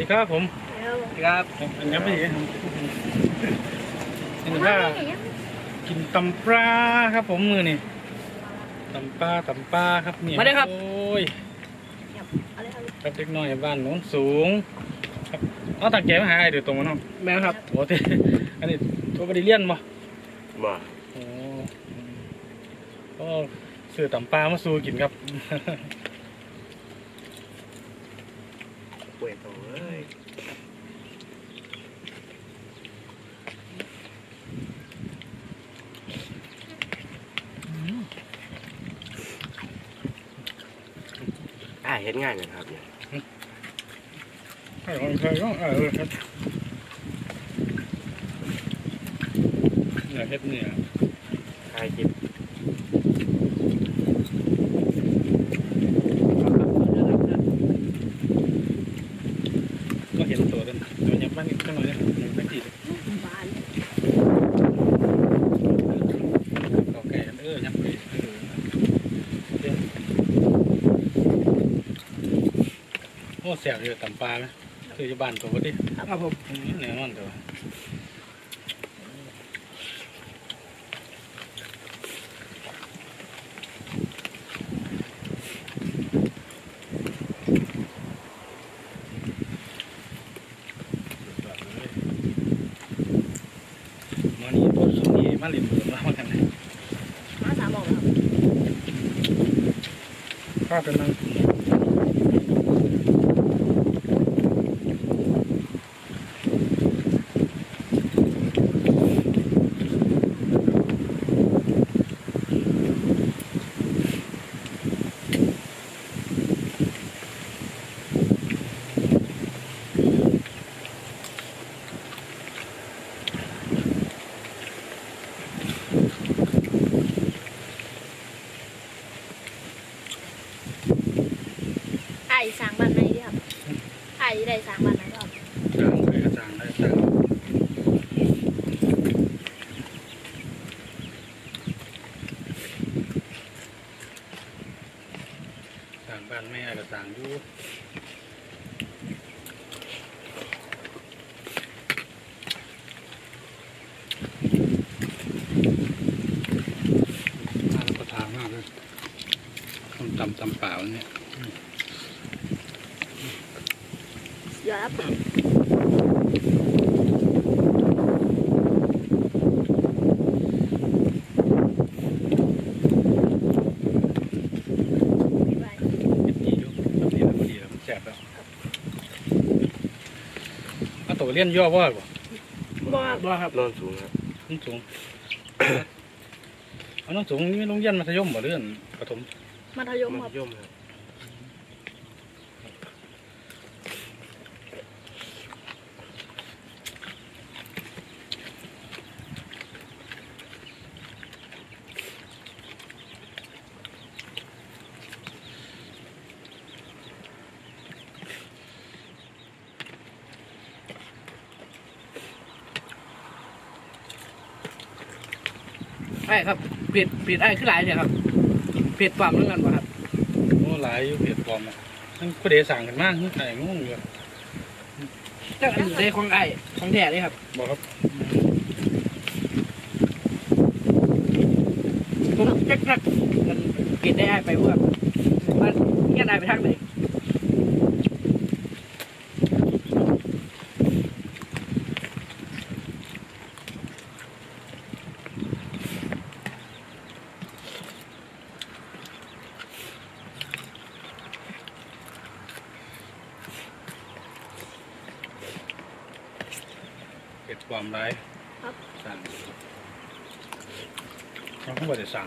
ดีครับผมแล้วครับอันนี้ไม่ดีนี่ว่ากินตำปลาครับผมมือนี่ตำปลาตำปลาครับเนี่ยมาได้ครับโอ้ยอะไรครับครับเล็กน้อยบ้านโน้นสูงครับเอาตั้งใจมาหาไอ้เดี๋ยวตรงมันเนาะแม่ครับโอ้เต้อันนี้ตัวบริเลียนบ่มาโอ้ก็ซื้อตำปลามาสู้กินครับ เวทโอ้ยอ่าเห็นง่ายเลยครับเนี่ยใช่ของใครก็เออครับเนี่ยเฮ็ดเนี่ยทายจิต ก็เห็นตัวกันตัวยับ มันก็หน่อยนะยังไม่ติดบานเขาแก่เออยับไปเออเดี๋ยวโอ้แสบอยู่ตำปลาไหมคืออยู่บ้านตัวบ่ดิครับผมอืมแน่นอนตัวมานี่ตัวสุดนี้ มาเล่นบุญมาว่ากันเลยมาสามบอกครับข้าเป็นนั่ง ไอ้สร้างบ้านไหนดีครับไอ้ได้สร้างบ้านไหนครับ จางไปกระจางได้จางจางบ้านแม่กระจางอยู่น่ารับประทานมากเลย ต้มตำตำเปล่าเนี่ยเดี๋ยวครับไปเฮ็ดดีอยู่แบบนี้แล้วพอดีแล้วมันแซ่บแล้วเอาตัวเลี้ยนย่อว่าบ่บ่บ่ครับนอนสูงครับน้องสูงเอาน้องสูงนี่ไม่โรงเรียนมัธยมบ่เรื่องประถม มัธยมมัครัธบยมครับไอ้ครับเผ็ดเผ็ดไอ้ขึ้นหลายเลยครับ เผ็ดความเรื่องกันบ่ครับโอ้หลายอยู่เพจปลอมอะนั่นก็เดสั่งกันมากนี่ไอ้งงอยู่จักอันอยู่ในของไอ้ของแท้เลยครับบอกครับผมจักจักมันเผ็ดได้ไอ้ไปว่ามันเงี้ยไอ้ไปทางไหน เพจปลอมหลายสั่งเขาก็บ่ได้สั่ง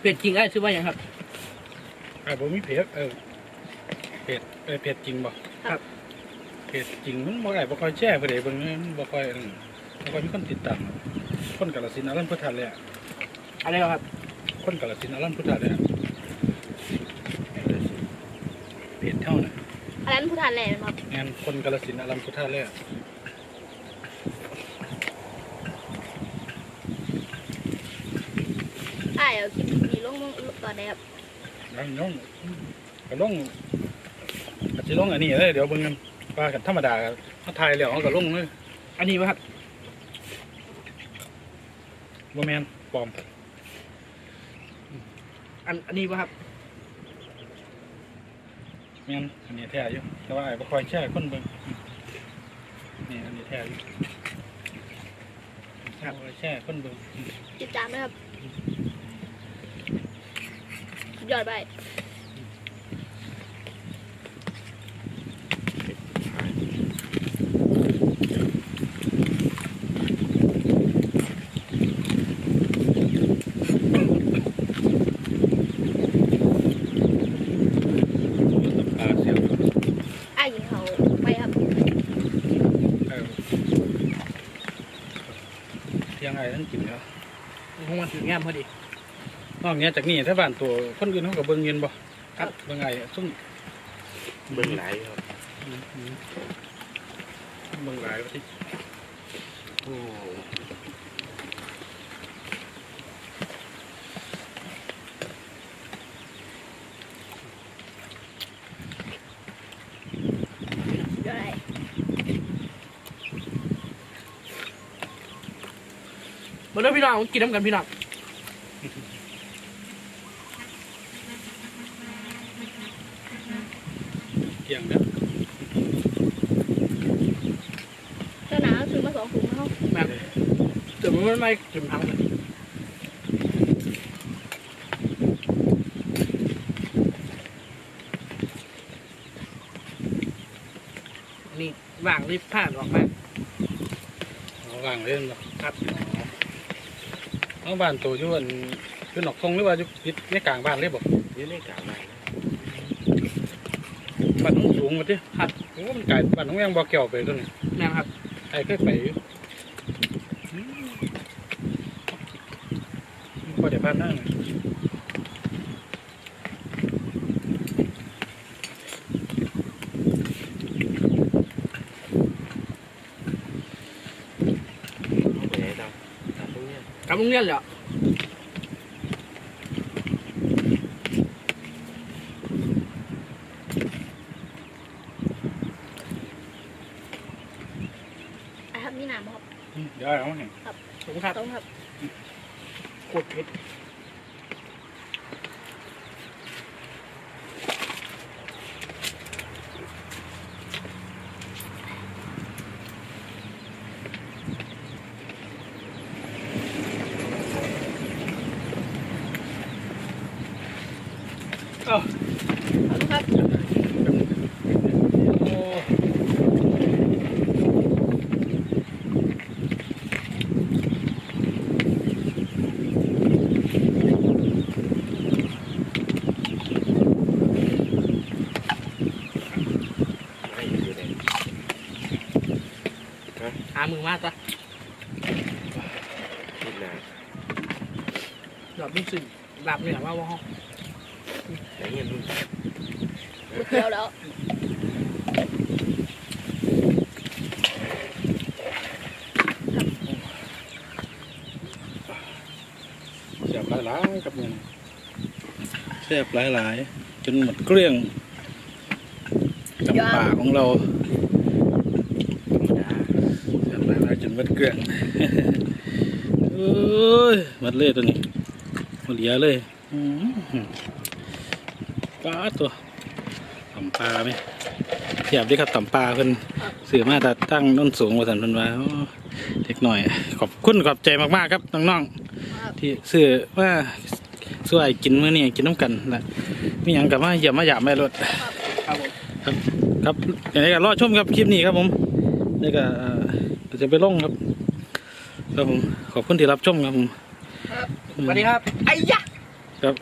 เผ็ดจริงไอ้ชื่อว่าหยังครับไอ้บ่มีเพจเออเพจเออเพจจริงบ่ครับเพจจริงมันบ่ได้บ่ค่อยแชร์ผู้ใดเบิ่งมันบ่ค่อยนั่นบ่ค่อยมีคนติดตามคนกาฬสินธุ์อรันพุทธะเลยอะอะไรครับ คนกาฬสินธุ์อรันพุทธะเลยอะเพจเท่าน่ะอันนั้นผู้ทานแหล่ครับงานคนกาลสินธุ์อลัมพุทธาเลยอะ ไอ้ เอาคลิปนี้ลงตอนไหนครับน้องน้องก็ลงอาจจะลงอันนี้เลยเดี๋ยวเบิ่งกันว่ากันธรรมดาเขาถ่ายแล้วเขาก็ลงเลยอันนี้ป่ะครับบ่แม่นปลอมอันอันนี้ป่ะครับแม่นอันนี้แท้อยู่แต่ว่าไอ้บ่ค่อยแช่คนเบิ่งนี่อันนี้แท้อยู่บ่ค่อยแช่คนเบิ่งติดตามไหมครับ สุดยอดไปปลาเสียบไอ้ยิงเขาไปครับเออเที่ยงไอ้ทั้งกินแล้วผมมาถึงงามพอดี นอกเหนี้จากนี้ถ้าบ้านตัวคนอื่นเขาก็เบิ่งเงินบ่ครับเบิ่งไอ้ซุ่มเบิ้งไหลายครับเบิ่งหลายว่าที่โอ้สุดยอดไปมาเด้อพี่น้องกินน้ำกันพี่น้อง เที่ยงแล้วเจ้าหนาซื้อมาสองถุงแล้วแม่เดี๋ยวมันไม่เต็มทั้งเลยนี่วางรีบผ่านออกมาเอาวางเล่นบ่ครับเอาบ้านตัวอยู่อันอยู่นอกทงหรือว่าอยู่ติดในกลางบ้านเลยบ่อยืนในกลางไหน นะบ้านน้องสูงมาที่หัดโอ้มันไกลบ้านน้องยังบ่เกี่ยวไปตัวนี้แม่นครับไอ้เคยไปอยู่อืมพอเดี๋ยวพลาดหน้าหน่อยเอาไปไหนต่อตามตรงเนี้ยกลับโรงเรียนแล้วไอ้ครับนี่หนามครับ อืมเดี๋ยวเอาให้ผมครับต้องครับโคตรเผ็ดเอ้าขอบคุณครับ โอ้ ไม่อยู่ไหน หามือมาจ้ะคิดนานดอกนุ่มสึ่งแบบเหนือมาว่าห้องไหนเงี้ยรุ่นก๋วยเตี๋ยวแล้วเสียบหลายๆกับมือนี่เสียบหลายๆ จนหมดเกลี้ยงกับป่าของเรา ธรรมดา เสียบหลายๆจนหมด เกลี้ยงเอ้ยหมดเลยตัวนี้หมดเหลียเลยอืมปลาตัวต่ำปลาไหมเทียบด้วยครับต่ำปลาเพิ่นสื่อมาแต่ตั้งน้นสูงกว่าสันเพิ่นว่าโอ้เล็กหน่อย ขอบคุณขอบใจมากๆครับน้องๆที่ซื้อว่าช่วยกินมื้อนี้กินน้ำกันนะมีหยังกับมาเยี่ยมมาหยามแม่รถครับผมครับอย่างไรก็รอชมครับคลิปนี้ครับผมนี่ก็เอ่อเดี๋ยว จะไปลงครับครับผมขอบคุณที่รับชมครับผมสวัสดีครับไอ้ยะครับ